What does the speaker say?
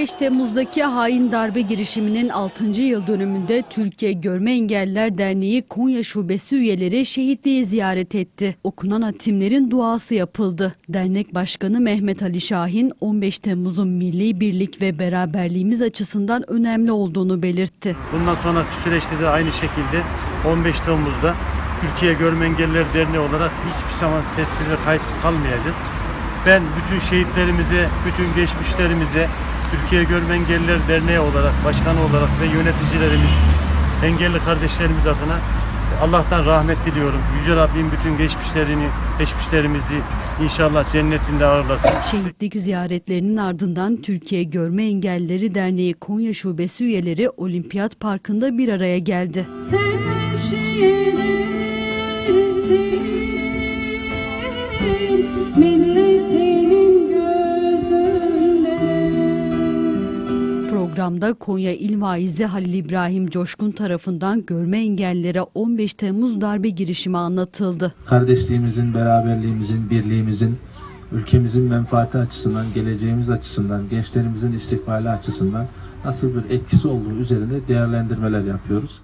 15 Temmuz'daki hain darbe girişiminin 6. yıl dönümünde Türkiye Görme Engelliler Derneği Konya Şubesi üyeleri şehitliği ziyaret etti. Okunan hatimlerin duası yapıldı. Dernek Başkanı Mehmet Ali Şahin 15 Temmuz'un milli birlik ve beraberliğimiz açısından önemli olduğunu belirtti. Bundan sonraki süreçte de aynı şekilde 15 Temmuz'da Türkiye Görme Engelliler Derneği olarak hiçbir zaman sessiz ve kayıtsız kalmayacağız. Ben bütün şehitlerimize, bütün geçmişlerimize Türkiye Görme Engelliler Derneği olarak, başkanı olarak ve yöneticilerimiz, engelli kardeşlerimiz adına Allah'tan rahmet diliyorum. Yüce Rabbim bütün geçmişlerini, geçmişlerimizi inşallah cennetinde ağırlasın. Şehitlik ziyaretlerinin ardından Türkiye Görme Engellileri Derneği Konya Şubesi üyeleri Olimpiyat Parkı'nda bir araya geldi. Sevşehirsin milletinin Programda Konya İl Vaizi Halil İbrahim Coşkun tarafından görme engellilere 15 Temmuz darbe girişimi anlatıldı. kardeşliğimizin, beraberliğimizin, birliğimizin, ülkemizin menfaati açısından, geleceğimiz açısından, gençlerimizin istikbali açısından nasıl bir etkisi olduğu üzerine değerlendirmeler yapıyoruz.